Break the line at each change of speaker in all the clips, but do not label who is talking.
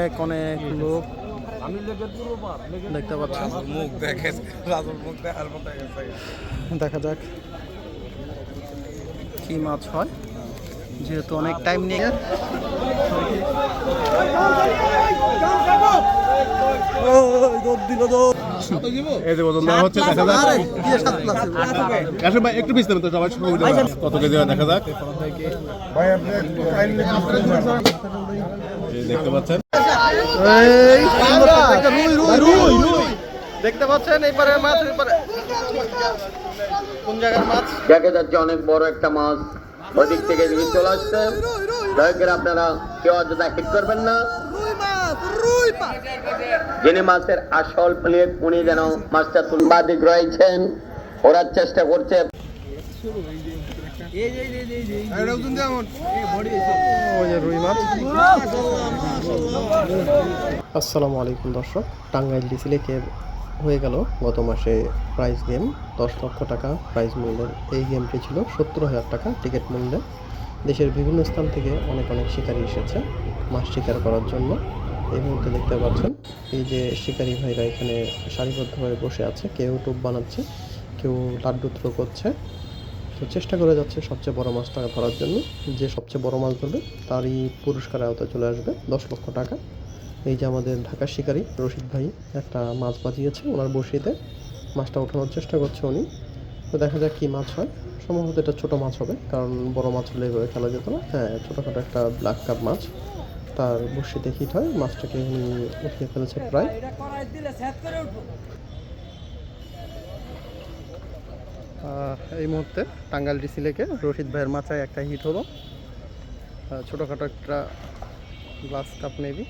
অনেক অনেক লোক দেখতে পাচ্ছেন
মুখ দেখে মুখ দেখার
দেখা যাক কি মাছ হয়। যেহেতু অনেক টাইম নিয়ে
এই যে ওজন দেওয়া হচ্ছে দেখা যাক। ভাই একটু বিস্তারিত সবাই কত কেজি দেখা যাক। দেখতে পাচ্ছেন।
এই সুন্দর একটা রুই রুই রুই রুই। দেখতে পাচ্ছেন এই পারে মাছ ওই পারে কোন জায়গার মাছ?
দেখা যাচ্ছে অনেক বড় একটা মাছ। ওদিক থেকে চলে আসছে দয়া করে আপনারা কেউ অযথা হিট করবেন না। যিনি মাছের আসল প্লেট উনি যেন মাছটা তুলবাদিক রয়েছেন ওরা চেষ্টা করছে।
আসসালামু আলাইকুম দর্শক, টাঙ্গাইল ডিসি লেকে হয়ে গেল গত মাসে প্রাইজ গেম দশ লক্ষ টাকা প্রাইজ মূল্যের এই গেমটি ছিল। সত্তর হাজার টাকা টিকিট মূল্যে। দেশের বিভিন্ন স্থান থেকে অনেক অনেক শিকারী এসেছে মাছ শিকার করার জন্য। এই মুহূর্তে দেখতে পাচ্ছেন, এই যে শিকারী ভাইরা এখানে সারিবদ্ধভাবে বসে আছে, কেউ টুপ বানাচ্ছে, কেউ লাড্ডু থ্রো করছে। তো চেষ্টা করে যাচ্ছে সবচেয়ে বড় মাছটা ধরার জন্য। যে সবচেয়ে বড় মাছ ধরবে, তারই পুরস্কার আওতায় চলে আসবে, দশ লক্ষ টাকা। এই যে আমাদের ঢাকার শিকারী রশিদ ভাই একটা মাছ বাজিয়েছে ওনার বসিতে মাছটা ওঠানোর চেষ্টা করছে উনি। তো দেখা যাক কী মাছ হয়। সম্ভবত এটা ছোটো মাছ হবে, কারণ বড় মাছ হলে এভাবে খেলা যেত না। হ্যাঁ ছোটোখাটো একটা ব্ল্যাক কাপ মাছ। তার বসিতে হিট হয়, মাছটাকে উনি উঠিয়ে ফেলেছে প্রায়। এই মুহূর্তে টাঙ্গাইল ডিসি লেকে রশিদ ভাইয়ের মাথায় একটা হিট হলো। ছোটোখাটো একটা গ্লাস কাপ মেবি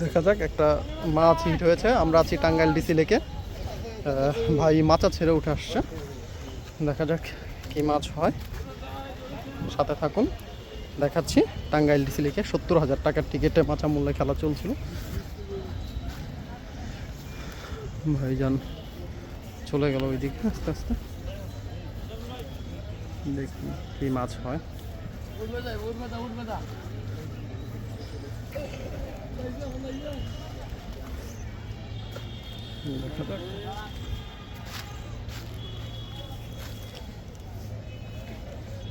দেখা যাক, একটা মাছ হিট হয়েছে। আমরা আছি টাঙ্গাইল ডিসি লেকে। ভাই মাচা ছেড়ে উঠে আসছে। দেখা যাক কি মাছ হয়। সাথে থাকুন। দেখাচ্ছি। টাঙ্গাইল ডিসি লেকে সত্তর হাজার টাকার টিকিটে মাচা মূল্যে খেলা চলছিল। ভাইজান চলে গেল ওইদিকে আস্তে আস্তে। দেখি কি মাছ হয়। দেখা যাক। আরে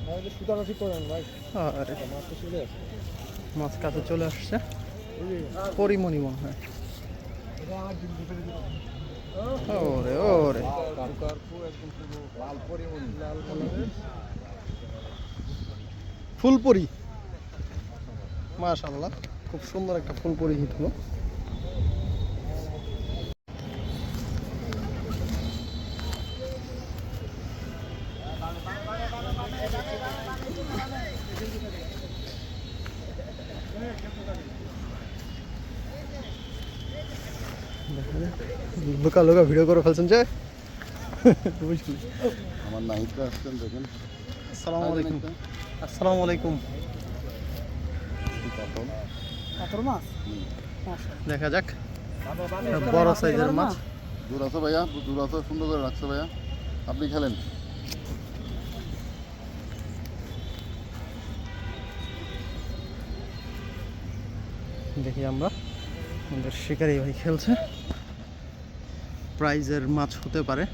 মাছ কাছে চলে আসছে। পরিমণি মনে হয়। ওরে ওরে। ফুলপরি। মাশাল্লাহ খুব সুন্দর একটা ফুলপরি হিট হলো। লুকা লুকা ভিডিও করে ফেলছেন যে। বুঝলি
আমার নাহিদটা আসছেন দেখেন।
আসসালামু আলাইকুম। আসসালামু আলাইকুম। দেখা যাক। বড় সাইজের মাছ।
দূর আছে ভাইয়া? দূর আছে? সুন্দর করে রাখছে ভাইয়া? আপনি খেলেন?
দেখি আমরা। আমাদের শিকারি ভাই খেলছে। প্রাইজের মাছ হতে পারে।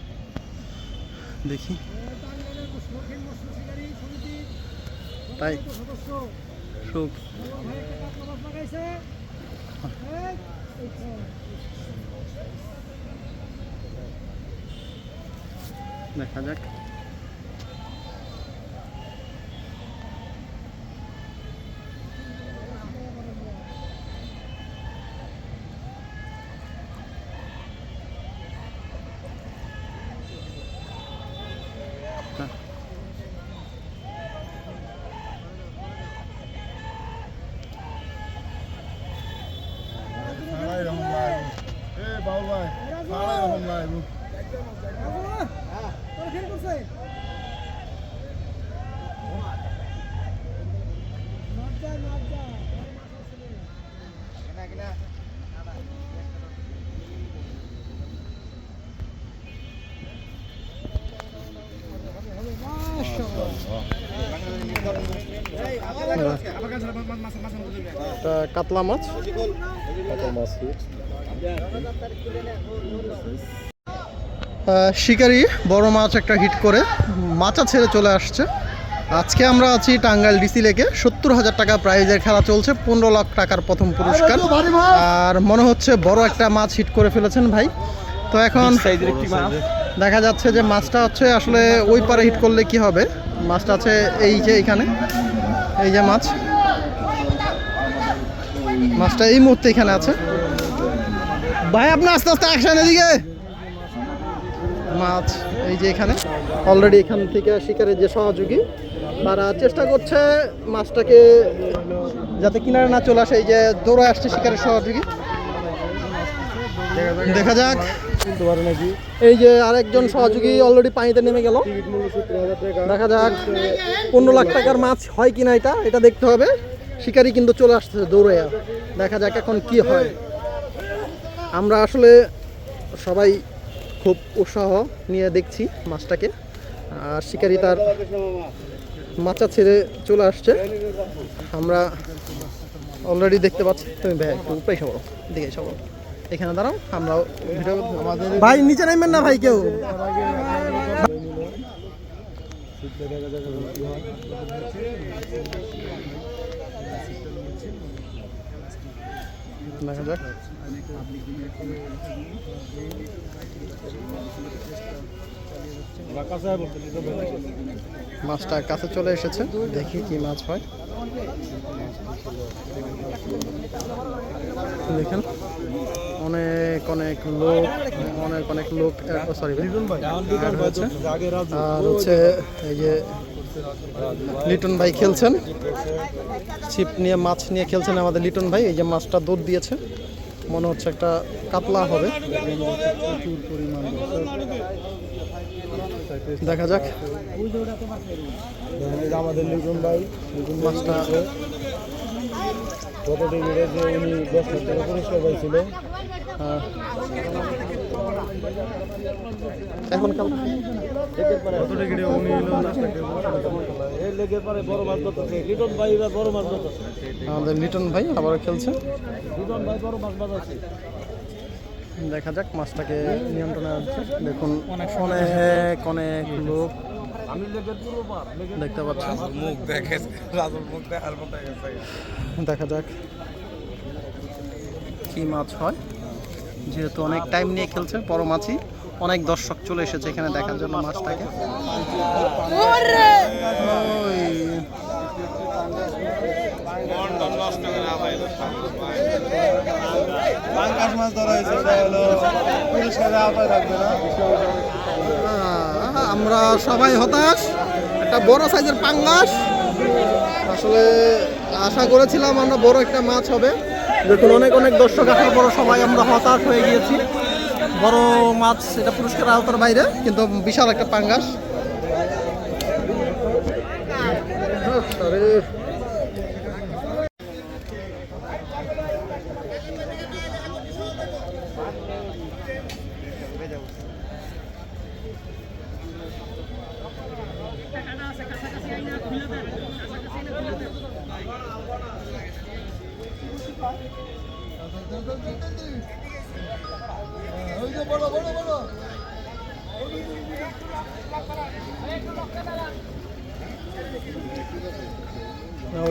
দেখি। তাই। দেখা যাক। কাতলা মাছ। কাতলা মাছ। শিকারি বড় মাছ একটা হিট করে। মাচা ছেড়ে চলে আসছে। আজকে আমরা আছি টাঙ্গাইল ডিসি লেকে। সত্তর হাজার টাকা প্রাইজের খেলা চলছে পনেরো লাখ টাকার প্রথম পুরস্কার। আর মনে হচ্ছে বড় একটা মাছ হিট করে ফেলেছেন ভাই। তো এখন দেখা যাচ্ছে যে মাছটা হচ্ছে আসলে ওই পারে হিট করলে কি হবে। মাছটা আছে এই যে এইখানে এই যে মাছ। মাছটা এই মুহূর্তে এখানে আছে। ভাই, আপনি আস্তে আস্তে আসেন এদিকে। মাছ, এই যে এখানে। অলরেডি এখান থেকে শিকারের যে সহযোগী, তারা চেষ্টা করছে মাছটাকে যাতে কিনারে না চলে আসে। এই যে দৌড়ে আসছে শিকারের সহযোগী। দেখা যাক। এই যে আরেকজন সহযোগী অলরেডি পানিতে নেমে গেল। দেখা যাক পনেরো লাখ টাকার মাছ হয় কিনা এটা। এটা দেখতে হবে। শিকারি কিন্তু চলে আসছে দৌড়ে। দেখা যাক এখন কি হয়। আমরা আসলে সবাই খুব উৎসাহ নিয়ে দেখছি মাছটাকে। আর শিকারি তার মাচা ছেড়ে চলে আসছে। আমরা অলরেডি দেখতে পাচ্ছি। তুমি ভাই একটু উপরে দিকে এসে বলো এখানে দাঁড়াও আমরাও ভিডিও আমাদের ভাই নিচে নামবেন না ভাই কেউ। দেখা যাক। মাছটা কাছে চলে এসেছে। দেখি কি মাছ হয়। দেখেন, অনেক অনেক লোক, অনেক অনেক লোক সরি আর হচ্ছে এই যে লিটন ভাই খেলছেন। ছিপ নিয়ে, মাছ নিয়ে খেলছেন আমাদের লিটন ভাই। এই যে মাছটা দৌড় দিয়েছে। মনে হচ্ছে একটা কাতলা হবে। দেখা যাক।
আমাদের লিটন ভাই
মাছটা
গত টিভিতে যে উনি দশ টাকা পুরস্কার পাইছিল
আহ, আমাদের লিটন ভাই আবারও খেলছে। দেখা যাক, মাছটাকে নিয়ন্ত্রণে আনছে। দেখুন, অনেক অনেক লোক দেখতে
দেখার
দেখা যাক কি মাছ হয়। যেহেতু অনেক টাইম নিয়ে খেলছে বড় মাছই। অনেক দর্শক চলে এসেছে এখানে দেখার জন্য মাছটাকে।
পাঙ্কাশ মাছ ধরা হয়েছে এটা হলো পুরস্কারের আওতায় থাকবে না
আমরা সবাই হতাশ। একটা বড় সাইজের পাঙ্গাস। আসলে আশা করেছিলাম আমরা বড় একটা মাছ হবে। দেখুন, অনেক অনেক দর্শক আসার পর সবাই আমরা হতাশ হয়ে গিয়েছি। বড় মাছ, এটা পুরস্কার আওতার বাইরে, কিন্তু বিশাল একটা পাঙ্গাস।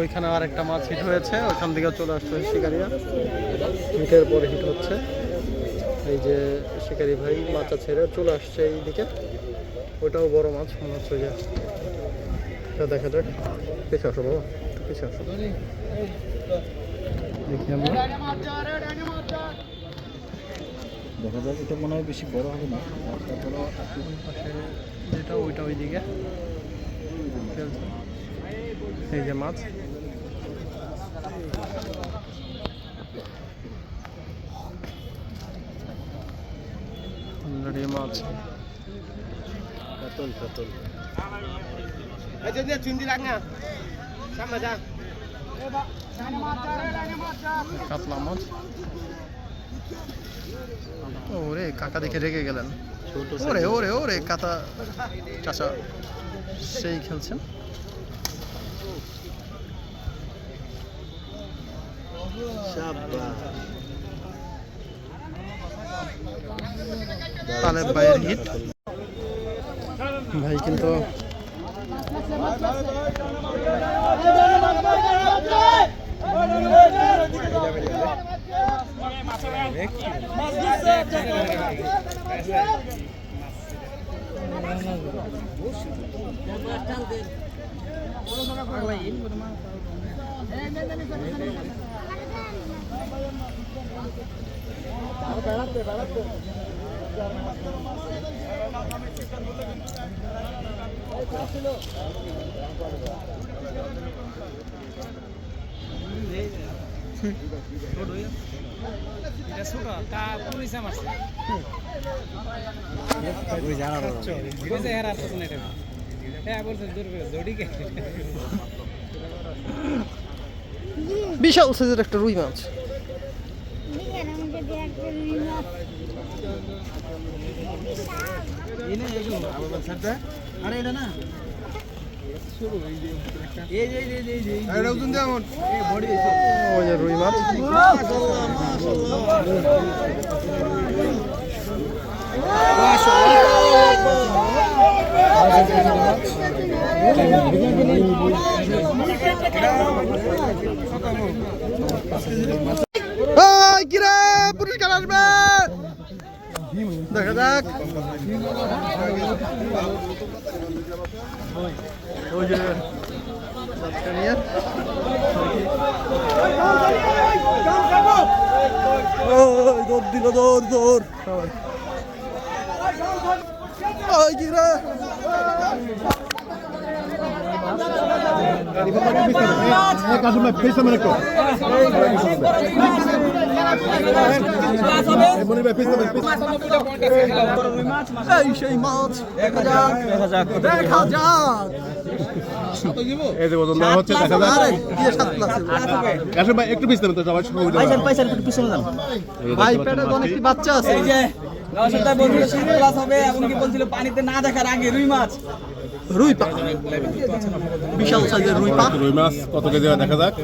ওইখানে আর একটা মাছ হিট হয়েছে ওইখান থেকে চলে আসছে শিকারিয়া হিটের পরে হিট হচ্ছে। এই যে শিকারি ভাই মাছা ছেড়ে চলে আসছে এইদিকে। ওইটাও বড় মাছ মনে হচ্ছে ওই যে এটা দেখা যাক। পিছে আসো বাবা একটু পিছে আসো। দেখি আমরা।
দেখা যাক এটা মনে হয় বেশি বড় হবে না।
যেটা ওইটা ওইদিকে। এই যে মাছ অলরেডি মাছ
কাতল কাতল।
কাতলা মাছ। ওরে কাকা দেখে রেগে গেলেন। ওরে ওরে ওরে কাতা চাচা সেই খেলছেন? তালেব ভাইয়ের হিট ভাই কিন্তু বিশাল সাইজের একটা রুই মাছ। ওই যে রুই মাছ এই, কিরে পুরস্কার আসবে দেখা যাক। ওই যে দৌড় দিল কি রে?
একটু নামেন তো সবাই
ভাই পেটে তো অনেকটি বাচ্চা আছে
এই যে বলছিল পানিতে না দেখার আগে রুই মাছ।
রুই পা বিশাল সাইজের রুই পা
রুই মাছ কত কেজি দেখা যাক।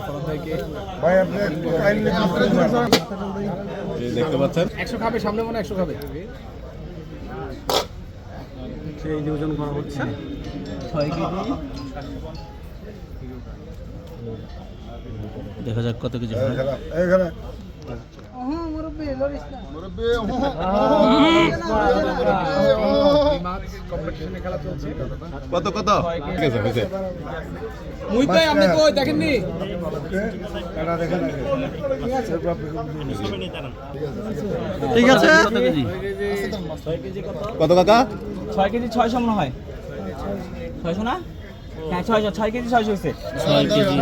এই দেখতে পাচ্ছেন। একশো খাবে সামনে মানে একশো খাবে। হচ্ছে।
দেখা যাক কত কিছু হয়।
কত কত
মুই ভাই আপনি কই দেখেননি
ঠিক আছে
কত
কাকা
ছয় কেজি ছয়শো মনে হয় ছয়শো না হ্যাঁ ছয়শো ছয় কেজি ছয়শো হয়েছে।
ছয় কেজি।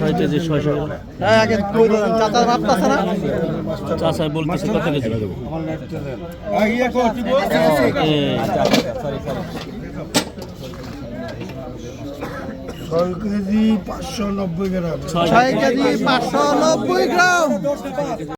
ছয় কেজি ছয়শো।
হ্যাঁ আগে কই দিলাম? চাচা ভাবতাছে না?
চাষা বলতেছে কত কেজি?
ছয় কেজি পাঁচশো নব্বই গ্রাম।
ছয়
ছয় কেজি পাঁচশো নব্বই গ্রাম।